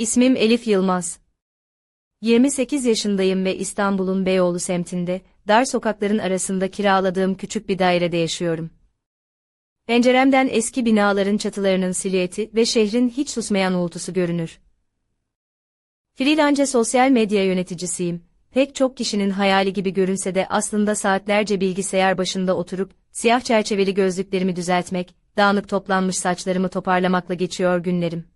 İsmim Elif Yılmaz. 28 yaşındayım ve İstanbul'un Beyoğlu semtinde, dar sokakların arasında kiraladığım küçük bir dairede yaşıyorum. Penceremden eski binaların çatılarının silüeti ve şehrin hiç susmayan uğultusu görünür. Freelance sosyal medya yöneticisiyim. Pek çok kişinin hayali gibi görünse de aslında saatlerce bilgisayar başında oturup, siyah çerçeveli gözlüklerimi düzeltmek, dağınık toplanmış saçlarımı toparlamakla geçiyor günlerim.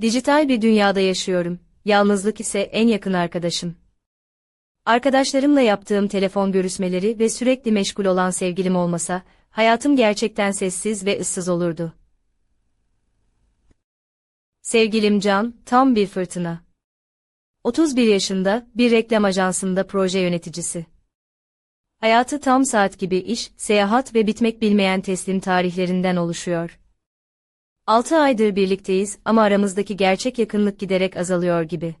Dijital bir dünyada yaşıyorum. Yalnızlık ise en yakın arkadaşım. Arkadaşlarımla yaptığım telefon görüşmeleri ve sürekli meşgul olan sevgilim olmasa, hayatım gerçekten sessiz ve ıssız olurdu. Sevgilim Can, tam bir fırtına. 31 yaşında, bir reklam ajansında proje yöneticisi. Hayatı tam saat gibi iş, seyahat ve bitmek bilmeyen teslim tarihlerinden oluşuyor. 6 aydır birlikteyiz ama aramızdaki gerçek yakınlık giderek azalıyor gibi.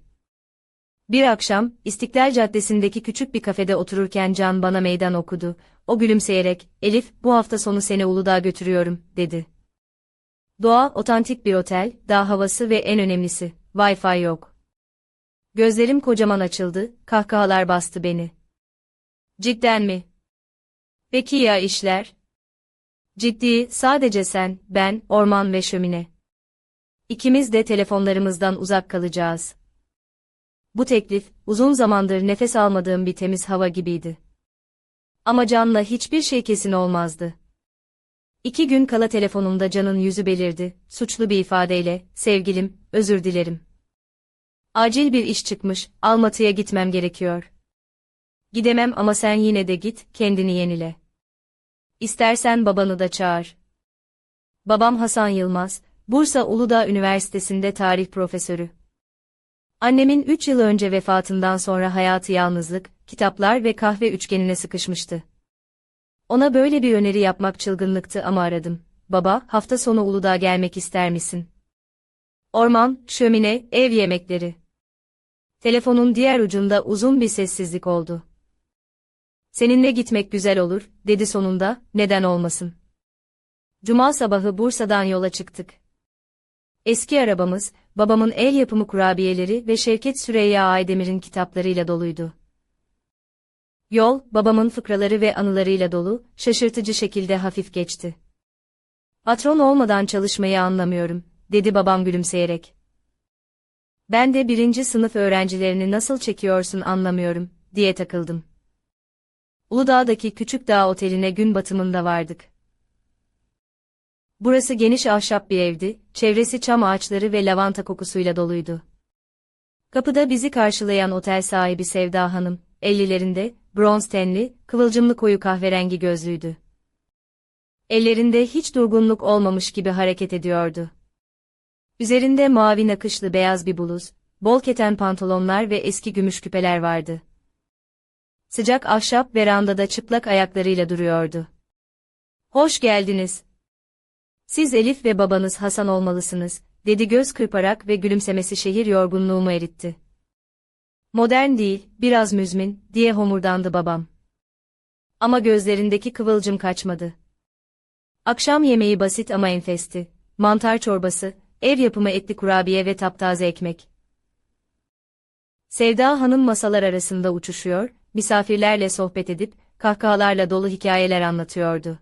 Bir akşam, İstiklal Caddesi'ndeki küçük bir kafede otururken Can bana meydan okudu. O gülümseyerek, Elif, bu hafta sonu seni Uludağ'a götürüyorum, dedi. Doğa, otantik bir otel, dağ havası ve en önemlisi, Wi-Fi yok. Gözlerim kocaman açıldı, kahkahalar bastı beni. Cidden mi? Peki ya işler? Ciddi, sadece sen, ben, orman ve şömine. İkimiz de telefonlarımızdan uzak kalacağız. Bu teklif, uzun zamandır nefes almadığım bir temiz hava gibiydi. Ama Can'la hiçbir şey kesin olmazdı. İki gün kala telefonumda Can'ın yüzü belirdi, suçlu bir ifadeyle, sevgilim, özür dilerim. Acil bir iş çıkmış, Almatı'ya gitmem gerekiyor. Gidemem ama sen yine de git, kendini yenile. İstersen babanı da çağır. Babam Hasan Yılmaz, Bursa Uludağ Üniversitesi'nde tarih profesörü. Annemin 3 yıl önce vefatından sonra hayatı yalnızlık, kitaplar ve kahve üçgenine sıkışmıştı. Ona böyle bir öneri yapmak çılgınlıktı ama aradım. Baba, hafta sonu Uludağ'a gelmek ister misin? Orman, şömine, ev yemekleri. Telefonun diğer ucunda uzun bir sessizlik oldu. Seninle gitmek güzel olur, dedi sonunda, neden olmasın. Cuma sabahı Bursa'dan yola çıktık. Eski arabamız, babamın el yapımı kurabiyeleri ve Şevket Süreyya Aydemir'in kitaplarıyla doluydu. Yol, babamın fıkraları ve anılarıyla dolu, şaşırtıcı şekilde hafif geçti. Patron olmadan çalışmayı anlamıyorum, dedi babam gülümseyerek. Ben de birinci sınıf öğrencilerini nasıl çekiyorsun anlamıyorum, diye takıldım. Uludağ'daki Küçük Dağ Oteli'ne gün batımında vardık. Burası geniş ahşap bir evdi, çevresi çam ağaçları ve lavanta kokusuyla doluydu. Kapıda bizi karşılayan otel sahibi Sevda Hanım, ellilerinde, bronz tenli, kıvılcımlı koyu kahverengi gözlüydü. Ellerinde hiç durgunluk olmamış gibi hareket ediyordu. Üzerinde mavi nakışlı beyaz bir bluz, bol keten pantolonlar ve eski gümüş küpeler vardı. Sıcak ahşap verandada çıplak ayaklarıyla duruyordu. Hoş geldiniz. Siz Elif ve babanız Hasan olmalısınız, dedi göz kırparak ve gülümsemesi şehir yorgunluğumu eritti. Modern değil, biraz müzmin, diye homurdandı babam. Ama gözlerindeki kıvılcım kaçmadı. Akşam yemeği basit ama enfesti. Mantar çorbası, ev yapımı etli kurabiye ve taptaze ekmek. Sevda Hanım masalar arasında uçuşuyor, misafirlerle sohbet edip, kahkahalarla dolu hikayeler anlatıyordu.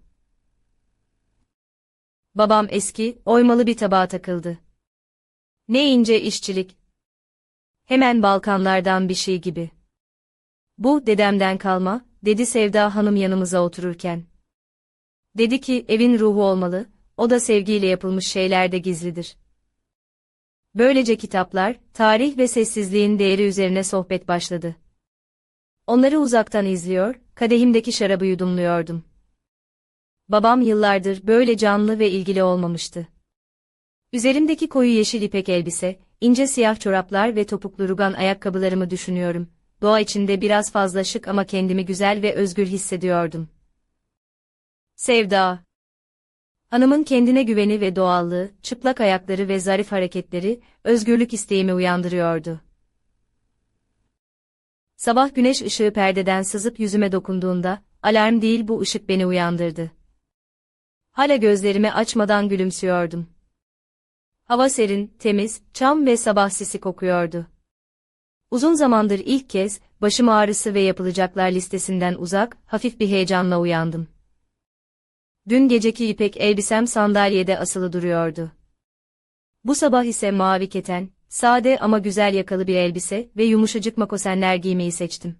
Babam eski, oymalı bir tabağa takıldı. Ne ince işçilik. Hemen Balkanlardan bir şey gibi. Bu, dedemden kalma, dedi Sevda Hanım yanımıza otururken. Dedi ki, evin ruhu olmalı, o da sevgiyle yapılmış şeylerde gizlidir. Böylece kitaplar, tarih ve sessizliğin değeri üzerine sohbet başladı. Onları uzaktan izliyor, kadehimdeki şarabı yudumluyordum. Babam yıllardır böyle canlı ve ilgili olmamıştı. Üzerimdeki koyu yeşil ipek elbise, ince siyah çoraplar ve topuklu rugan ayakkabılarımı düşünüyorum. Doğa içinde biraz fazla şık ama kendimi güzel ve özgür hissediyordum. Sevda Hanımın kendine güveni ve doğallığı, çıplak ayakları ve zarif hareketleri, özgürlük isteğimi uyandırıyordu. Sabah güneş ışığı perdeden sızıp yüzüme dokunduğunda, alarm değil bu ışık beni uyandırdı. Hala gözlerimi açmadan gülümsüyordum. Hava serin, temiz, çam ve sabah sisi kokuyordu. Uzun zamandır ilk kez, başım ağrısı ve yapılacaklar listesinden uzak, hafif bir heyecanla uyandım. Dün geceki ipek elbisem sandalyede asılı duruyordu. Bu sabah ise mavi keten, sade ama güzel yakalı bir elbise ve yumuşacık makosenler giymeyi seçtim.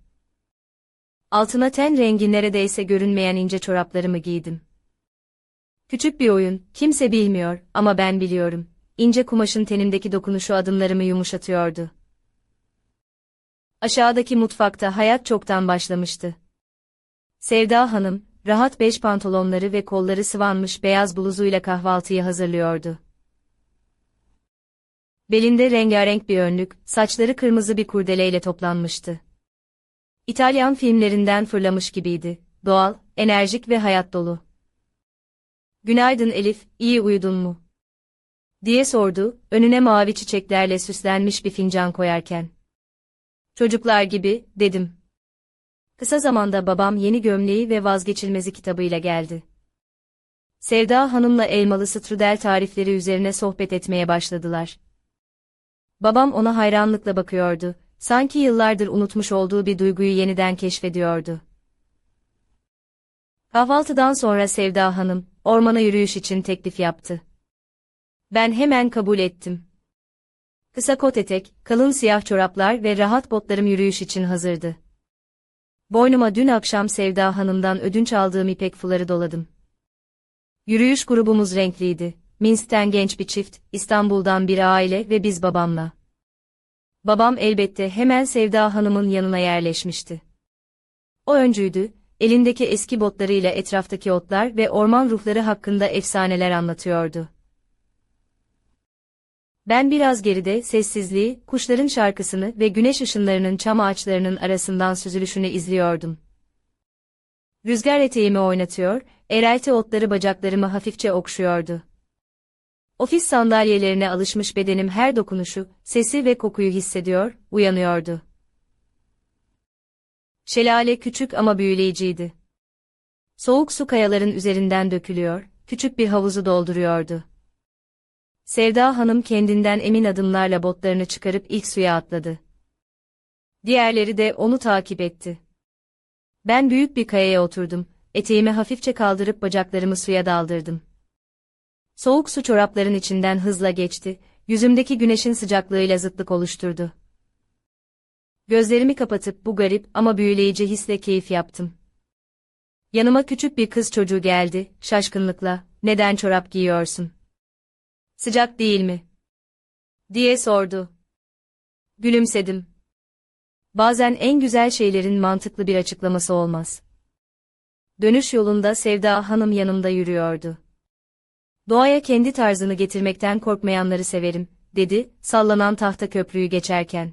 Altına ten rengi neredeyse görünmeyen ince çoraplarımı giydim. Küçük bir oyun, kimse bilmiyor ama ben biliyorum. İnce kumaşın tenimdeki dokunuşu adımlarımı yumuşatıyordu. Aşağıdaki mutfakta hayat çoktan başlamıştı. Sevda Hanım, rahat beş pantolonları ve kolları sıvanmış beyaz bluzuyla kahvaltıyı hazırlıyordu. Belinde rengarenk bir önlük, saçları kırmızı bir kurdeleyle toplanmıştı. İtalyan filmlerinden fırlamış gibiydi, doğal, enerjik ve hayat dolu. Günaydın Elif, iyi uyudun mu? diye sordu, önüne mavi çiçeklerle süslenmiş bir fincan koyarken. Çocuklar gibi, dedim. Kısa zamanda babam yeni gömleği ve vazgeçilmezi kitabıyla geldi. Sevda Hanım'la elmalı strudel tarifleri üzerine sohbet etmeye başladılar. Babam ona hayranlıkla bakıyordu, sanki yıllardır unutmuş olduğu bir duyguyu yeniden keşfediyordu. Kahvaltıdan sonra Sevda Hanım, ormana yürüyüş için teklif yaptı. Ben hemen kabul ettim. Kısa kot etek, kalın siyah çoraplar ve rahat botlarım yürüyüş için hazırdı. Boynuma dün akşam Sevda Hanım'dan ödünç aldığım ipek fuları doladım. Yürüyüş grubumuz renkliydi. Minsk'ten genç bir çift, İstanbul'dan bir aile ve biz babamla. Babam elbette hemen Sevda Hanım'ın yanına yerleşmişti. O öncüydü, elindeki eski botlarıyla etraftaki otlar ve orman ruhları hakkında efsaneler anlatıyordu. Ben biraz geride sessizliği, kuşların şarkısını ve güneş ışınlarının çam ağaçlarının arasından süzülüşünü izliyordum. Rüzgar eteğimi oynatıyor, erelte otları bacaklarımı hafifçe okşuyordu. Ofis sandalyelerine alışmış bedenim her dokunuşu, sesi ve kokuyu hissediyor, uyanıyordu. Şelale küçük ama büyüleyiciydi. Soğuk su kayaların üzerinden dökülüyor, küçük bir havuzu dolduruyordu. Sevda Hanım kendinden emin adımlarla botlarını çıkarıp ilk suya atladı. Diğerleri de onu takip etti. Ben büyük bir kayaya oturdum, eteğimi hafifçe kaldırıp bacaklarımı suya daldırdım. Soğuk su çorapların içinden hızla geçti, yüzümdeki güneşin sıcaklığıyla zıtlık oluşturdu. Gözlerimi kapatıp bu garip ama büyüleyici hisle keyif yaptım. Yanıma küçük bir kız çocuğu geldi, şaşkınlıkla, neden çorap giyiyorsun? Sıcak değil mi? diye sordu. Gülümsedim. Bazen en güzel şeylerin mantıklı bir açıklaması olmaz. Dönüş yolunda Sevda Hanım yanımda yürüyordu. Doğaya kendi tarzını getirmekten korkmayanları severim, dedi, sallanan tahta köprüyü geçerken.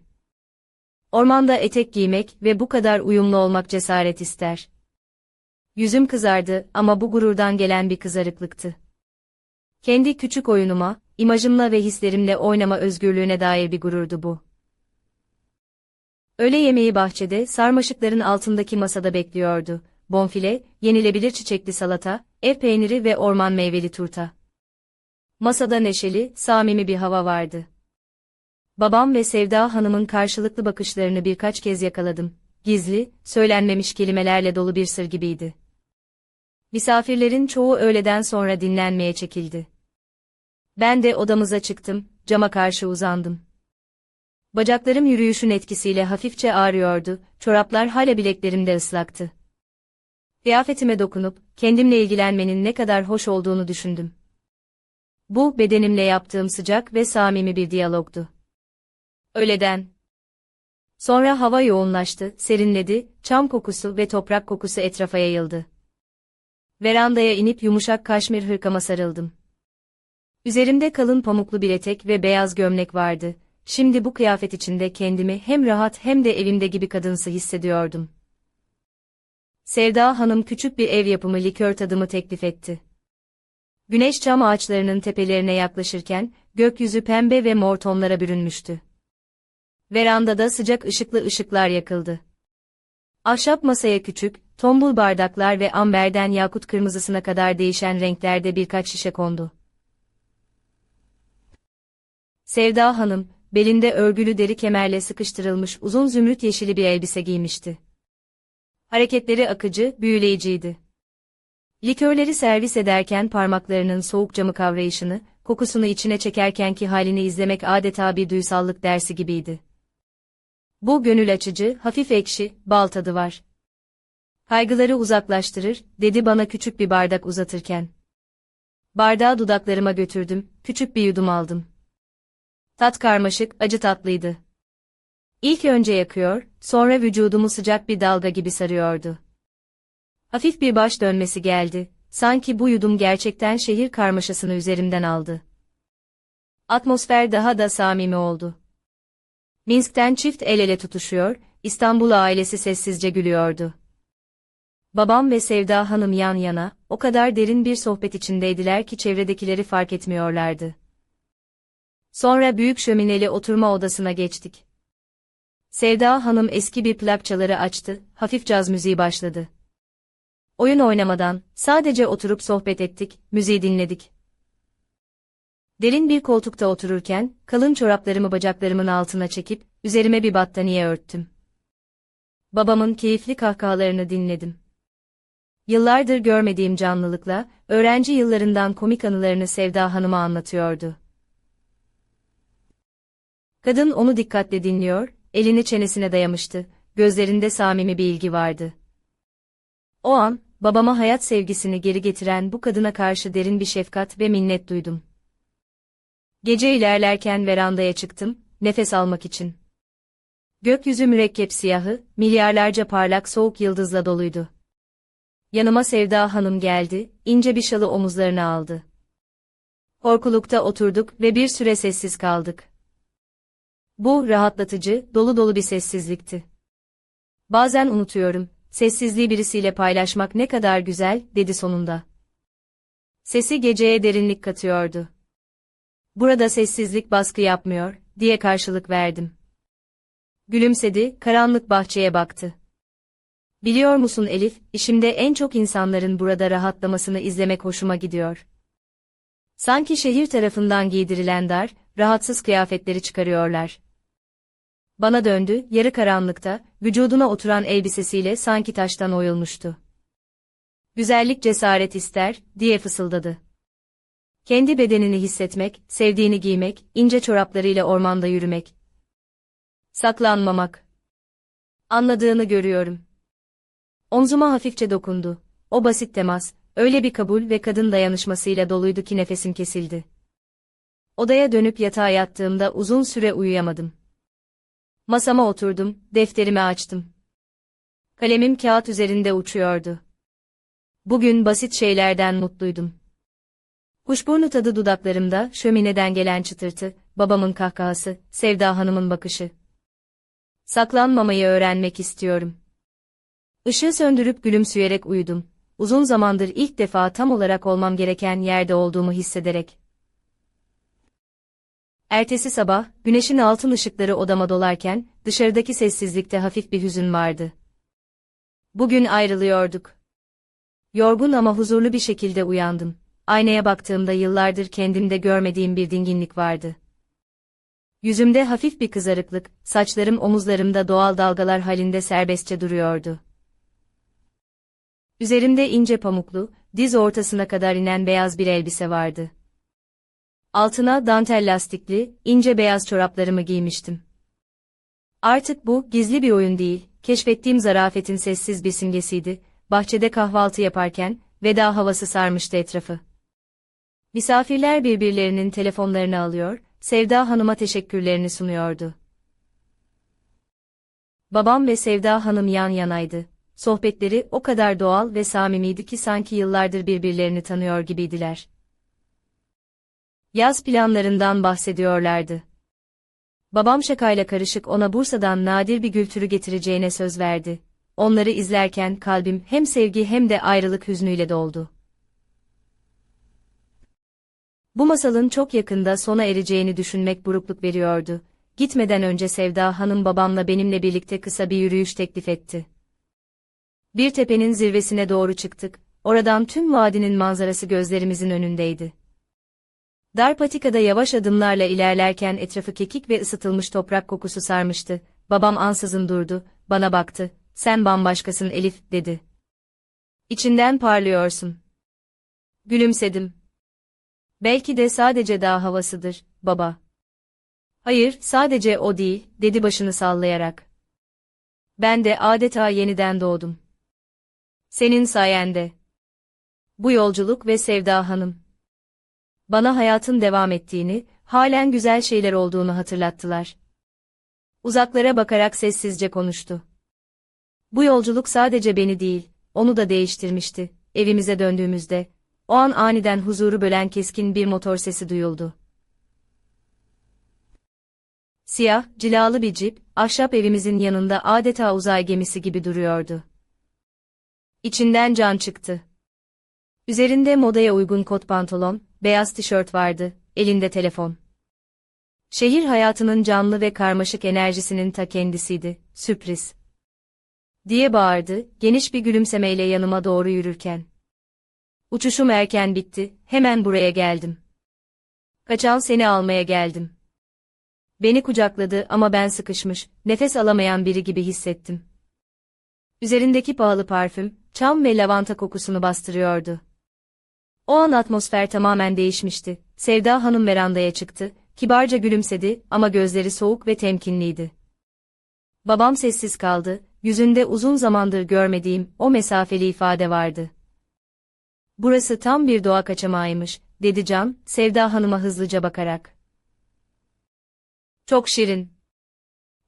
Ormanda etek giymek ve bu kadar uyumlu olmak cesaret ister. Yüzüm kızardı ama bu gururdan gelen bir kızarıklıktı. Kendi küçük oyunuma, imajımla ve hislerimle oynama özgürlüğüne dair bir gururdu bu. Öğle yemeği bahçede, sarmaşıkların altındaki masada bekliyordu. Bonfile, yenilebilir çiçekli salata, ev peyniri ve orman meyveli turta. Masada neşeli, samimi bir hava vardı. Babam ve Sevda Hanım'ın karşılıklı bakışlarını birkaç kez yakaladım. Gizli, söylenmemiş kelimelerle dolu bir sır gibiydi. Misafirlerin çoğu öğleden sonra dinlenmeye çekildi. Ben de odamıza çıktım, cama karşı uzandım. Bacaklarım yürüyüşün etkisiyle hafifçe ağrıyordu, çoraplar hala bileklerimde ıslaktı. Kıyafetime dokunup, kendimle ilgilenmenin ne kadar hoş olduğunu düşündüm. Bu, bedenimle yaptığım sıcak ve samimi bir diyalogdu. Öğleden. Sonra hava yoğunlaştı, serinledi, çam kokusu ve toprak kokusu etrafa yayıldı. Verandaya inip yumuşak kaşmir hırkama sarıldım. Üzerimde kalın pamuklu bir etek ve beyaz gömlek vardı. Şimdi bu kıyafet içinde kendimi hem rahat hem de evimde gibi kadınsı hissediyordum. Sevda Hanım küçük bir ev yapımı likör tadımı teklif etti. Güneş çam ağaçlarının tepelerine yaklaşırken, gökyüzü pembe ve mor tonlara bürünmüştü. Verandada sıcak ışıklı ışıklar yakıldı. Ahşap masaya küçük, tombul bardaklar ve amberden yakut kırmızısına kadar değişen renklerde birkaç şişe kondu. Sevda Hanım, belinde örgülü deri kemerle sıkıştırılmış uzun zümrüt yeşili bir elbise giymişti. Hareketleri akıcı, büyüleyiciydi. Likörleri servis ederken parmaklarının soğuk camı kavrayışını, kokusunu içine çekerkenki halini izlemek adeta bir duysallık dersi gibiydi. Bu gönül açıcı, hafif ekşi, bal tadı var. Kaygıları uzaklaştırır, dedi bana küçük bir bardak uzatırken. Bardağı dudaklarıma götürdüm, küçük bir yudum aldım. Tat karmaşık, acı tatlıydı. İlk önce yakıyor, sonra vücudumu sıcak bir dalga gibi sarıyordu. Hafif bir baş dönmesi geldi, sanki bu yudum gerçekten şehir karmaşasını üzerimden aldı. Atmosfer daha da samimi oldu. Minsk'ten çift el ele tutuşuyor, İstanbul ailesi sessizce gülüyordu. Babam ve Sevda Hanım yan yana, o kadar derin bir sohbet içindeydiler ki çevredekileri fark etmiyorlardı. Sonra büyük şömineli oturma odasına geçtik. Sevda Hanım eski bir plakçaları açtı, hafif caz müziği başladı. Oyun oynamadan, sadece oturup sohbet ettik, müziği dinledik. Derin bir koltukta otururken, kalın çoraplarımı bacaklarımın altına çekip, üzerime bir battaniye örttüm. Babamın keyifli kahkahalarını dinledim. Yıllardır görmediğim canlılıkla, öğrenci yıllarından komik anılarını Sevda Hanım'a anlatıyordu. Kadın onu dikkatle dinliyor, elini çenesine dayamıştı, gözlerinde samimi bir ilgi vardı. O an, babama hayat sevgisini geri getiren bu kadına karşı derin bir şefkat ve minnet duydum. Gece ilerlerken verandaya çıktım, nefes almak için. Gökyüzü mürekkep siyahı, milyarlarca parlak soğuk yıldızla doluydu. Yanıma Sevda Hanım geldi, ince bir şalı omuzlarına aldı. Korkulukta oturduk ve bir süre sessiz kaldık. Bu, rahatlatıcı, dolu dolu bir sessizlikti. Bazen unutuyorum, sessizliği birisiyle paylaşmak ne kadar güzel, dedi sonunda. Sesi geceye derinlik katıyordu. Burada sessizlik baskı yapmıyor, diye karşılık verdim. Gülümsedi, karanlık bahçeye baktı. Biliyor musun Elif, işimde en çok insanların burada rahatlamasını izlemek hoşuma gidiyor. Sanki şehir tarafından giydirilen dar, rahatsız kıyafetleri çıkarıyorlar. Bana döndü, yarı karanlıkta, vücuduna oturan elbisesiyle sanki taştan oyulmuştu. Güzellik cesaret ister, diye fısıldadı. Kendi bedenini hissetmek, sevdiğini giymek, ince çoraplarıyla ormanda yürümek. Saklanmamak. Anladığını görüyorum. Omzuma hafifçe dokundu. O basit temas, öyle bir kabul ve kadın dayanışmasıyla doluydu ki nefesim kesildi. Odaya dönüp yatağa yattığımda uzun süre uyuyamadım. Masama oturdum, defterimi açtım. Kalemim kağıt üzerinde uçuyordu. Bugün basit şeylerden mutluydum. Kuşburnu tadı dudaklarımda, şömineden gelen çıtırtı, babamın kahkahası, Sevda Hanım'ın bakışı. Saklanmamayı öğrenmek istiyorum. Işığı söndürüp gülümseyerek uyudum. Uzun zamandır ilk defa tam olarak olmam gereken yerde olduğumu hissederek. Ertesi sabah, güneşin altın ışıkları odama dolarken, dışarıdaki sessizlikte hafif bir hüzün vardı. Bugün ayrılıyorduk. Yorgun ama huzurlu bir şekilde uyandım. Aynaya baktığımda yıllardır kendimde görmediğim bir dinginlik vardı. Yüzümde hafif bir kızarıklık, saçlarım omuzlarımda doğal dalgalar halinde serbestçe duruyordu. Üzerimde ince pamuklu, diz ortasına kadar inen beyaz bir elbise vardı. Altına dantel lastikli, ince beyaz çoraplarımı giymiştim. Artık bu, gizli bir oyun değil, keşfettiğim zarafetin sessiz bir simgesiydi, bahçede kahvaltı yaparken, veda havası sarmıştı etrafı. Misafirler birbirlerinin telefonlarını alıyor, Sevda Hanım'a teşekkürlerini sunuyordu. Babam ve Sevda Hanım yan yanaydı. Sohbetleri o kadar doğal ve samimiydi ki sanki yıllardır birbirlerini tanıyor gibiydiler. Yaz planlarından bahsediyorlardı. Babam şakayla karışık ona Bursa'dan nadir bir gül türü getireceğine söz verdi. Onları izlerken kalbim hem sevgi hem de ayrılık hüznüyle doldu. Bu masalın çok yakında sona ereceğini düşünmek burukluk veriyordu. Gitmeden önce Sevda Hanım babamla benimle birlikte kısa bir yürüyüş teklif etti. Bir tepenin zirvesine doğru çıktık, oradan tüm vadinin manzarası gözlerimizin önündeydi. Dar patikada yavaş adımlarla ilerlerken etrafı kekik ve ısıtılmış toprak kokusu sarmıştı. Babam ansızın durdu, bana baktı. Sen bambaşkasın Elif, dedi. İçinden parlıyorsun. Gülümsedim. Belki de sadece dağ havasıdır, baba. Hayır, sadece o değil, dedi başını sallayarak. Ben de adeta yeniden doğdum. Senin sayende. Bu yolculuk ve Sevda Hanım. Bana hayatın devam ettiğini, halen güzel şeyler olduğunu hatırlattılar. Uzaklara bakarak sessizce konuştu. Bu yolculuk sadece beni değil, onu da değiştirmişti. Evimize döndüğümüzde, o an aniden huzuru bölen keskin bir motor sesi duyuldu. Siyah, cilalı bir cip, ahşap evimizin yanında adeta uzay gemisi gibi duruyordu. İçinden can çıktı. Üzerinde modaya uygun kot pantolon, beyaz tişört vardı, elinde telefon. Şehir hayatının canlı ve karmaşık enerjisinin ta kendisiydi, sürpriz. Diye bağırdı, geniş bir gülümsemeyle yanıma doğru yürürken. Uçuşum erken bitti, hemen buraya geldim. Kaçal seni almaya geldim. Beni kucakladı ama ben sıkışmış, nefes alamayan biri gibi hissettim. Üzerindeki pahalı parfüm, çam ve lavanta kokusunu bastırıyordu. O an atmosfer tamamen değişmişti. Sevda Hanım verandaya çıktı, kibarca gülümsedi ama gözleri soğuk ve temkinliydi. Babam sessiz kaldı, yüzünde uzun zamandır görmediğim o mesafeli ifade vardı. Burası tam bir doğa kaçamağıymış, dedi Can, Sevda Hanım'a hızlıca bakarak. Çok şirin.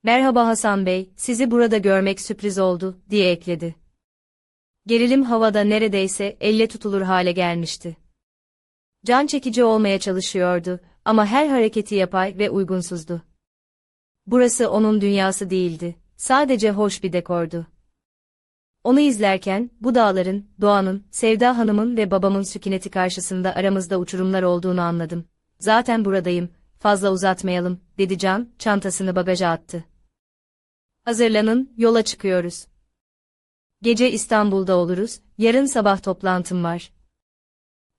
Merhaba Hasan Bey, sizi burada görmek sürpriz oldu, diye ekledi. Gerilim havada neredeyse elle tutulur hale gelmişti. Can çekici olmaya çalışıyordu ama her hareketi yapay ve uygunsuzdu. Burası onun dünyası değildi, sadece hoş bir dekordu. Onu izlerken, bu dağların, doğanın, Sevda Hanım'ın ve babamın sükuneti karşısında aramızda uçurumlar olduğunu anladım. Zaten buradayım, fazla uzatmayalım, dedi Can, çantasını bagaja attı. Hazırlanın, yola çıkıyoruz. Gece İstanbul'da oluruz, yarın sabah toplantım var.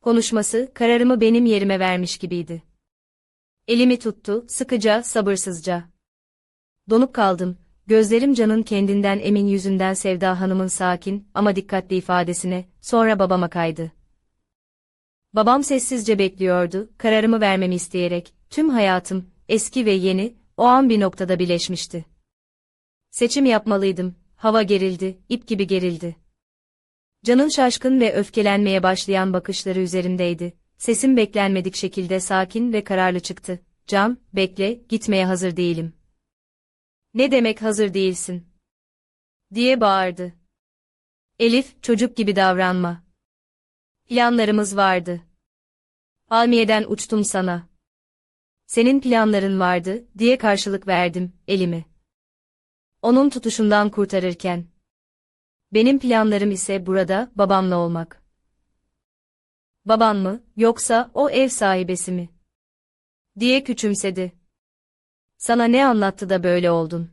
Konuşması, kararımı benim yerime vermiş gibiydi. Elimi tuttu, sıkıca, sabırsızca. Donup kaldım, gözlerim Can'ın kendinden emin yüzünden Sevda Hanım'ın sakin ama dikkatli ifadesine, sonra babama kaydı. Babam sessizce bekliyordu, kararımı vermemi isteyerek, tüm hayatım, eski ve yeni, o an bir noktada birleşmişti. Seçim yapmalıydım, hava gerildi, ip gibi gerildi. Can'ın şaşkın ve öfkelenmeye başlayan bakışları üzerimdeydi. Sesim beklenmedik şekilde sakin ve kararlı çıktı. Can, bekle, gitmeye hazır değilim. Ne demek hazır değilsin? diye bağırdı. Elif, çocuk gibi davranma. Planlarımız vardı. Almiye'den uçtum sana. Senin planların vardı, diye karşılık verdim, elimi. Onun tutuşundan kurtarırken. Benim planlarım ise burada, babamla olmak. Baban mı, yoksa o ev sahibesi mi? Diye küçümsedi. Sana ne anlattı da böyle oldun?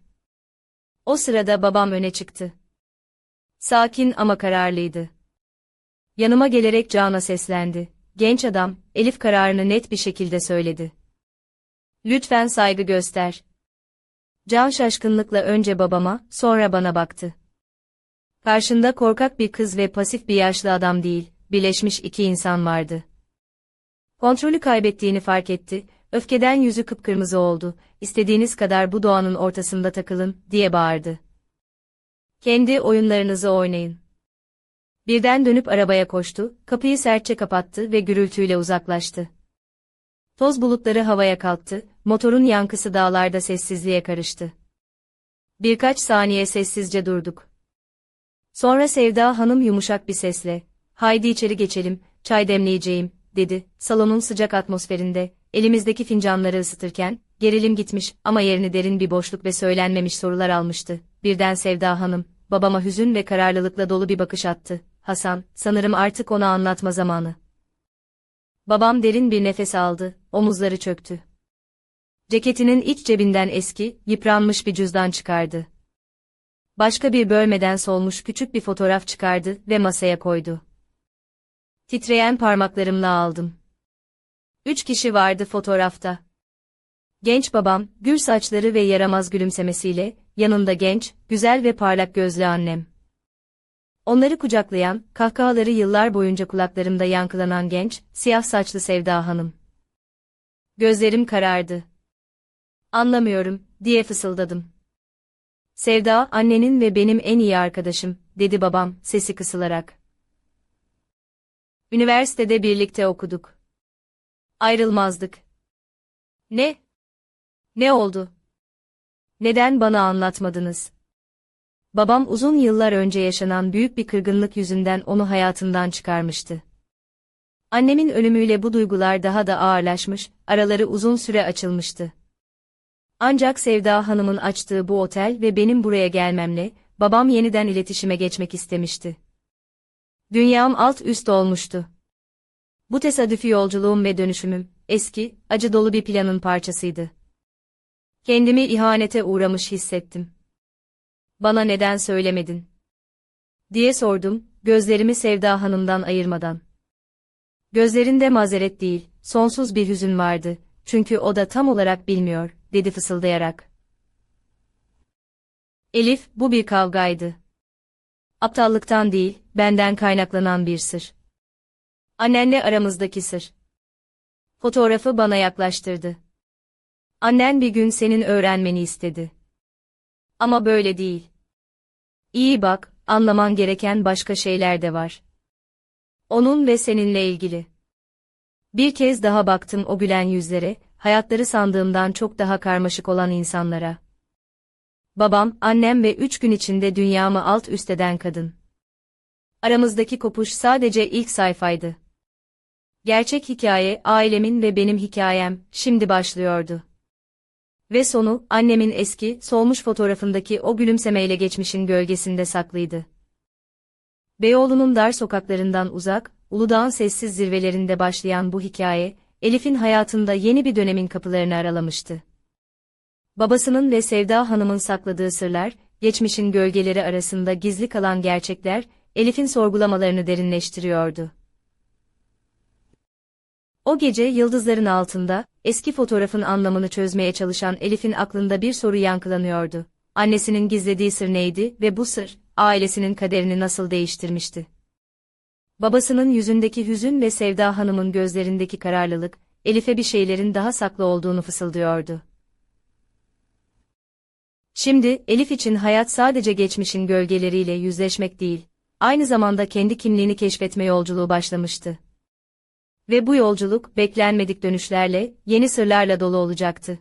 O sırada babam öne çıktı. Sakin ama kararlıydı. Yanıma gelerek Can'a seslendi. Genç adam, Elif kararını net bir şekilde söyledi. Lütfen saygı göster. Can şaşkınlıkla önce babama, sonra bana baktı. Karşında korkak bir kız ve pasif bir yaşlı adam değil, birleşmiş iki insan vardı. Kontrolü kaybettiğini fark etti, öfkeden yüzü kıpkırmızı oldu, istediğiniz kadar bu doğanın ortasında takılın, diye bağırdı. Kendi oyunlarınızı oynayın. Birden dönüp arabaya koştu, kapıyı sertçe kapattı ve gürültüyle uzaklaştı. Toz bulutları havaya kalktı, motorun yankısı dağlarda sessizliğe karıştı. Birkaç saniye sessizce durduk. Sonra Sevda Hanım yumuşak bir sesle, haydi içeri geçelim, çay demleyeceğim, dedi, salonun sıcak atmosferinde, elimizdeki fincanları ısıtırken, gerilim gitmiş ama yerini derin bir boşluk ve söylenmemiş sorular almıştı. Birden Sevda Hanım, babama hüzün ve kararlılıkla dolu bir bakış attı. Hasan, sanırım artık ona anlatma zamanı. Babam derin bir nefes aldı, omuzları çöktü. Ceketinin iç cebinden eski, yıpranmış bir cüzdan çıkardı. Başka bir bölmeden solmuş küçük bir fotoğraf çıkardı ve masaya koydu. Titreyen parmaklarımla aldım. Üç kişi vardı fotoğrafta. Genç babam, gür saçları ve yaramaz gülümsemesiyle, yanında genç, güzel ve parlak gözlü annem. Onları kucaklayan, kahkahaları yıllar boyunca kulaklarımda yankılanan genç, siyah saçlı Sevda Hanım. Gözlerim karardı. Anlamıyorum, diye fısıldadım. Sevda, annenin ve benim en iyi arkadaşım, dedi babam, sesi kısılarak. Üniversitede birlikte okuduk. Ayrılmazdık. Ne? Ne oldu? Neden bana anlatmadınız? Babam uzun yıllar önce yaşanan büyük bir kırgınlık yüzünden onu hayatından çıkarmıştı. Annemin ölümüyle bu duygular daha da ağırlaşmış, araları uzun süre açılmıştı. Ancak Sevda Hanım'ın açtığı bu otel ve benim buraya gelmemle, babam yeniden iletişime geçmek istemişti. Dünyam alt üst olmuştu. Bu tesadüfi yolculuğum ve dönüşümüm, eski, acı dolu bir planın parçasıydı. Kendimi ihanete uğramış hissettim. Bana neden söylemedin? diye sordum, gözlerimi Sevda Hanım'dan ayırmadan. Gözlerinde mazeret değil, sonsuz bir hüzün vardı, çünkü o da tam olarak bilmiyor, dedi fısıldayarak. Elif, bu bir kavgaydı. Aptallıktan değil, benden kaynaklanan bir sır. Annenle aramızdaki sır. Fotoğrafı bana yaklaştırdı. Annen bir gün senin öğrenmeni istedi. Ama böyle değil. İyi bak, anlaman gereken başka şeyler de var. Onun ve seninle ilgili. Bir kez daha baktım o gülen yüzlere, hayatları sandığımdan çok daha karmaşık olan insanlara. Babam, annem ve üç gün içinde dünyamı alt üst eden kadın. Aramızdaki kopuş sadece ilk sayfaydı. Gerçek hikaye, ailemin ve benim hikayem, şimdi başlıyordu. Ve sonu, annemin eski, solmuş fotoğrafındaki o gülümsemeyle geçmişin gölgesinde saklıydı. Beyoğlu'nun dar sokaklarından uzak, Uludağ'ın sessiz zirvelerinde başlayan bu hikaye, Elif'in hayatında yeni bir dönemin kapılarını aralamıştı. Babasının ve Sevda Hanım'ın sakladığı sırlar, geçmişin gölgeleri arasında gizli kalan gerçekler, Elif'in sorgulamalarını derinleştiriyordu. O gece yıldızların altında, eski fotoğrafın anlamını çözmeye çalışan Elif'in aklında bir soru yankılanıyordu. Annesinin gizlediği sır neydi ve bu sır, ailesinin kaderini nasıl değiştirmişti? Babasının yüzündeki hüzün ve Sevda Hanım'ın gözlerindeki kararlılık, Elif'e bir şeylerin daha saklı olduğunu fısıldıyordu. Şimdi, Elif için hayat sadece geçmişin gölgeleriyle yüzleşmek değil, aynı zamanda kendi kimliğini keşfetme yolculuğu başlamıştı. Ve bu yolculuk, beklenmedik dönüşlerle, yeni sırlarla dolu olacaktı.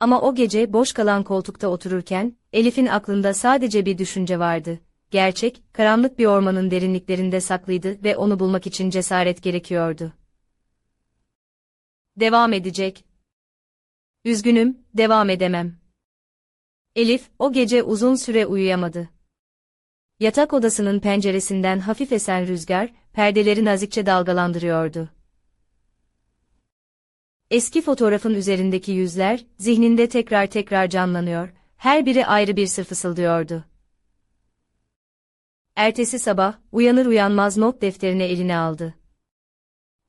Ama o gece boş kalan koltukta otururken, Elif'in aklında sadece bir düşünce vardı. Gerçek, karanlık bir ormanın derinliklerinde saklıydı ve onu bulmak için cesaret gerekiyordu. Devam edecek. Üzgünüm, devam edemem. Elif, o gece uzun süre uyuyamadı. Yatak odasının penceresinden hafif esen rüzgar, perdeleri nazikçe dalgalandırıyordu. Eski fotoğrafın üzerindeki yüzler, zihninde tekrar tekrar canlanıyor, her biri ayrı bir sır fısıldıyordu. Ertesi sabah, uyanır uyanmaz not defterini eline aldı.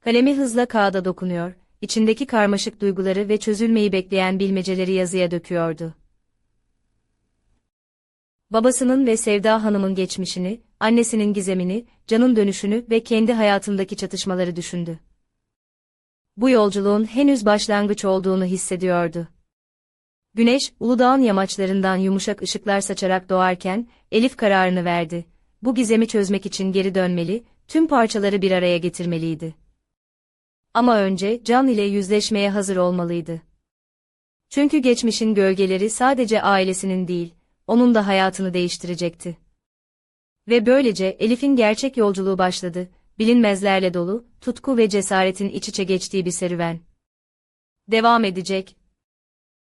Kalemi hızla kağıda dokunuyor, içindeki karmaşık duyguları ve çözülmeyi bekleyen bilmeceleri yazıya döküyordu. Babasının ve Sevda Hanım'ın geçmişini, annesinin gizemini, canın dönüşünü ve kendi hayatındaki çatışmaları düşündü. Bu yolculuğun henüz başlangıç olduğunu hissediyordu. Güneş, Uludağ'ın yamaçlarından yumuşak ışıklar saçarak doğarken, Elif kararını verdi. Bu gizemi çözmek için geri dönmeli, tüm parçaları bir araya getirmeliydi. Ama önce Can ile yüzleşmeye hazır olmalıydı. Çünkü geçmişin gölgeleri sadece ailesinin değil, onun da hayatını değiştirecekti. Ve böylece Elif'in gerçek yolculuğu başladı, bilinmezlerle dolu, tutku ve cesaretin iç içe geçtiği bir serüven. Devam edecek.